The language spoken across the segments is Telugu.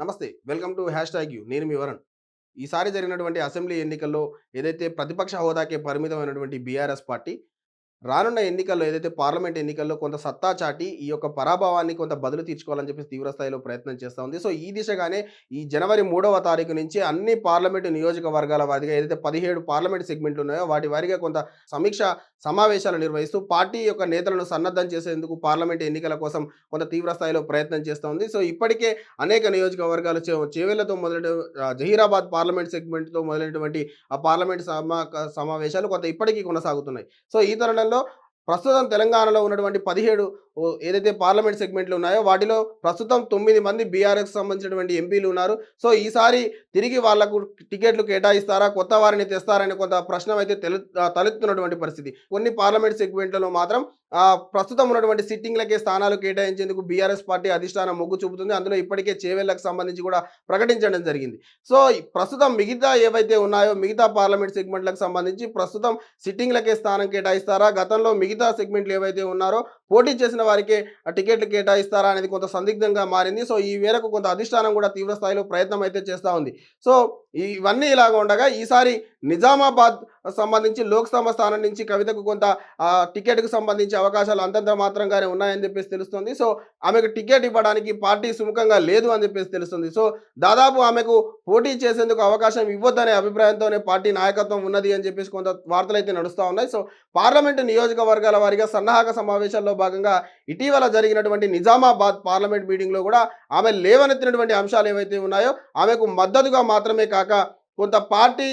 నమస్తే welcome to hashtag you. నేను మీ వరణ్. ఈసారి జరిగినటువంటి అసెంబ్లీ ఎన్నికల్లో ఏదైతే ప్రతిపక్ష హోదాకే పరిమితమైనటువంటి బీఆర్ఎస్ పార్టీ రానున్న ఎన్నికల్లో ఏదైతే పార్లమెంట్ ఎన్నికల్లో కొంత సత్తా చాటి ఈ యొక్క పరాభవాన్ని కొంత బదులు తీర్చుకోవాలని చెప్పి తీవ్ర స్థాయిలో ప్రయత్నం చేస్తూ ఉంది. సో ఈ దిశగానే ఈ జనవరి మూడవ తారీఖు నుంచి అన్ని పార్లమెంటు నియోజకవర్గాల వారిగా ఏదైతే పదిహేడు పార్లమెంట్ సెగ్మెంట్లు ఉన్నాయో వాటి వారిగా కొంత సమీక్ష సమావేశాలు నిర్వహిస్తూ పార్టీ యొక్క నేతలను సన్నద్ధం చేసేందుకు పార్లమెంట్ ఎన్నికల కోసం కొంత తీవ్ర స్థాయిలో ప్రయత్నం చేస్తూ ఉంది. సో ఇప్పటికే అనేక నియోజకవర్గాలు చేవేళ్ళతో మొదలైన జహీరాబాద్ పార్లమెంట్ సెగ్మెంట్తో మొదలైనటువంటి ఆ పార్లమెంట్ సమా సమావేశాలు కొంత ఇప్పటికీ కొనసాగుతున్నాయి. సో ఈ తరుణంలో ప్రస్తుతం తెలంగాణలో ఉన్నటువంటి పదిహేడు ఏదైతే పార్లమెంట్ సెగ్మెంట్లు ఉన్నాయో వాటిలో ప్రస్తుతం తొమ్మిది మంది బీఆర్ఎస్ సంబంధించినటువంటి ఎంపీలు ఉన్నారు. సో ఈసారి తిరిగి వాళ్ళకు టికెట్లు కేటాయిస్తారా కొత్త వారిని తెస్తారనే కొంత ప్రశ్న అయితే తలెత్తున్నటువంటి పరిస్థితి. కొన్ని పార్లమెంట్ సెగ్మెంట్లలో మాత్రం ప్రస్తుతం ఉన్నటువంటి సిట్టింగ్లకే స్థానాలు కేటాయించేందుకు బీఆర్ఎస్ పార్టీ అధిష్టానం మొగ్గు చూపుతుంది. అందులో ఇప్పటికే చేవేళ్ళకు సంబంధించి కూడా ప్రకటించడం జరిగింది. సో ప్రస్తుతం మిగతా ఏవైతే ఉన్నాయో మిగతా పార్లమెంట్ సెగ్మెంట్లకు సంబంధించి ప్రస్తుతం సిట్టింగ్లకే స్థానం కేటాయిస్తారా గతంలో మిగతా సెగ్మెంట్లు ఏవైతే ఉన్నారో పోటీ చేసిన వారికే టికెట్లు కేటాయిస్తారా అనేది కొంత సందిగ్ధంగా మారింది. సో ఈ మేరకు కొంత అధిష్టానం కూడా తీవ్ర స్థాయిలో ప్రయత్నం అయితే చేస్తూ ఉంది. సో ఇవన్నీ ఇలాగ ఉండగా ఈసారి నిజామాబాద్ సంబంధించి లోక్సభ స్థానం నుంచి కవితకు కొంత టికెట్కు సంబంధించి అవకాశాలు అంతంత మాత్రంగానే ఉన్నాయని చెప్పేసి తెలుస్తుంది. సో ఆమెకు టికెట్ ఇవ్వడానికి పార్టీ సుముఖంగా లేదు అని చెప్పేసి తెలుస్తుంది. సో దాదాపు ఆమెకు పోటీ చేసేందుకు అవకాశం ఇవ్వద్దనే అభిప్రాయంతోనే పార్టీ నాయకత్వం ఉన్నది అని చెప్పేసి కొంత వార్తలు అయితే నడుస్తూ ఉన్నాయి. సో పార్లమెంటు నియోజకవర్గాల వారిగా సన్నాహక సమావేశాల్లో భాగంగా ఇటీవల జరిగినటువంటి నిజామాబాద్ పార్లమెంట్ మీటింగ్లో కూడా ఆమె లేవనెత్తినటువంటి అంశాలు ఏవైతే ఉన్నాయో ఆమెకు మద్దతుగా మాత్రమే కాక కొంత పార్టీ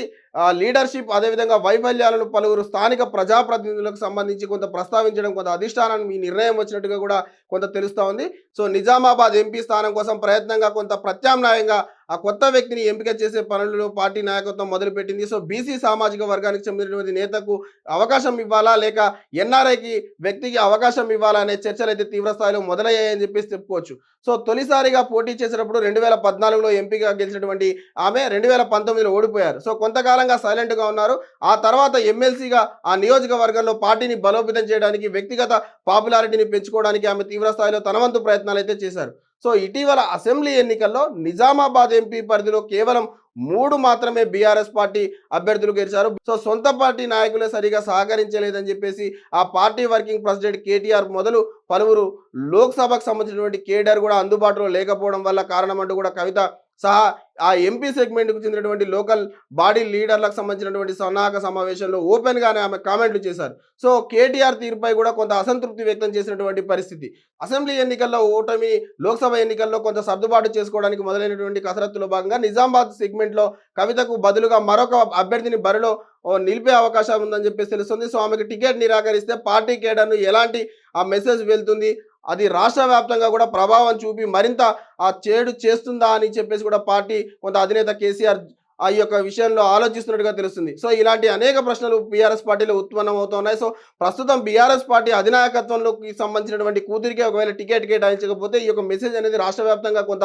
లీడర్షిప్ అదేవిధంగా వైఫల్యాలను పలువురు స్థానిక ప్రజాప్రతినిధులకు సంబంధించి కొంత ప్రస్తావించడం కొంత అధిష్టానానికి ఈ నిర్ణయం వచ్చినట్టుగా కూడా కొంత తెలుస్తూ ఉంది. సో నిజామాబాద్ ఎంపీ స్థానం కోసం ప్రయత్నంగా కొంత ప్రత్యామ్నాయంగా ఆ కొత్త వ్యక్తిని ఎంపిక చేసే పనులు పార్టీ నాయకత్వం మొదలుపెట్టింది. సో బీసీ సామాజిక వర్గానికి చెందినటువంటి నేతకు అవకాశం ఇవ్వాలా లేక ఎన్ఆర్ఐకి వ్యక్తికి అవకాశం ఇవ్వాలా అనే చర్చలు అయితే తీవ్రస్థాయిలో మొదలయ్యాయని చెప్పేసి చెప్పుకోవచ్చు. సో తొలిసారిగా పోటీ చేసినప్పుడు రెండు వేల పద్నాలుగులో ఎంపీగా గెలిచినటువంటి ఆమె రెండు వేల పంతొమ్మిదిలో ఓడిపోయారు. సో కొంతకాలంగా సైలెంట్గా ఉన్నారు. ఆ తర్వాత ఎమ్మెల్సీగా ఆ నియోజకవర్గంలో పార్టీని బలోపేతం చేయడానికి వ్యక్తిగత పాపులారిటీని పెంచుకోవడానికి ఆమె తీవ్ర స్థాయిలో ప్రయత్నాలు అయితే చేశారు. సో ఇటీవల అసెంబ్లీ ఎన్నికల్లో నిజామాబాద్ ఎంపీ పరిధిలో కేవలం మూడు మాత్రమే బీఆర్ఎస్ పార్టీ అభ్యర్థులు గెలిచారు. సో సొంత పార్టీ నాయకులే సరిగా సహకరించలేదని చెప్పేసి ఆ పార్టీ వర్కింగ్ ప్రెసిడెంట్ కేటీఆర్ మొదలు పలువురు లోక్సభకు సంబంధించినటువంటి కేడర్ కూడా అందుబాటులో లేకపోవడం వల్ల కారణం అంటూ కూడా కవిత సహా ఆ ఎంపీ సెగ్మెంట్కు చెందినటువంటి లోకల్ బాడీ లీడర్లకు సంబంధించినటువంటి సన్నాహక సమావేశంలో ఓపెన్గానే ఆమె కామెంట్లు చేశారు. సో కేటీఆర్ తీరుపై కూడా కొంత అసంతృప్తి వ్యక్తం చేసినటువంటి పరిస్థితి. అసెంబ్లీ ఎన్నికల్లో ఓటమి లోక్సభ ఎన్నికల్లో కొంత సర్దుబాటు చేసుకోవడానికి మొదలైనటువంటి కసరత్తులో భాగంగా నిజామాబాద్ సెగ్మెంట్లో కవితకు బదులుగా మరొక అభ్యర్థిని బరిలో ఓ నిలిపే అవకాశం ఉందని చెప్పేసి తెలుస్తుంది. సో ఆమెకు టికెట్ నిరాకరిస్తే పార్టీ కేడర్ను ఎలాంటి ఆ మెసేజ్ వెళ్తుంది? అది రాష్ట్ర వ్యాప్తంగా కూడా ప్రభావం చూపి మరింత ఆ చేడు చేస్తుందా అని చెప్పేసి కూడా పార్టీ కొంత అధినేత కేసీఆర్ ఆ యొక్క విషయంలో ఆలోచిస్తున్నట్టుగా తెలుస్తుంది. సో ఇలాంటి అనేక ప్రశ్నలు బీఆర్ఎస్ పార్టీలో ఉత్పన్నం అవుతున్నాయి సో ప్రస్తుతం బీఆర్ఎస్ పార్టీ అధినాయకత్వంలోకి సంబంధించినటువంటి కూతురికి ఒకవేళ టికెట్ కేటాయించకపోతే ఈ యొక్క మెసేజ్ అనేది రాష్ట్ర వ్యాప్తంగా కొంత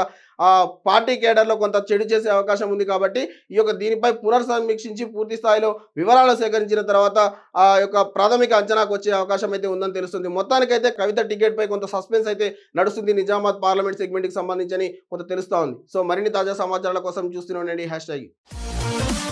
ఆ పార్టీ కేడర్లో కొంత చెడు చేసే అవకాశం ఉంది కాబట్టి ఈ యొక్క దీనిపై పునర్సమీక్షించి పూర్తి స్థాయిలో వివరాలు సేకరించిన తర్వాత ఆ యొక్క ప్రాథమిక అంచనాకు వచ్చే అవకాశం అయితే ఉందని తెలుస్తుంది. మొత్తానికైతే కవిత టికెట్ పై కొంత సస్పెన్స్ అయితే నడుస్తుంది. నిజామాబాద్ పార్లమెంట్ సెగ్మెంట్కి సంబంధించి కొంత తెలుస్తూ ఉంది. సో మరిన్ని తాజా సమాచారాల కోసం చూస్తూనే ఉండండి. Hashtag Bye.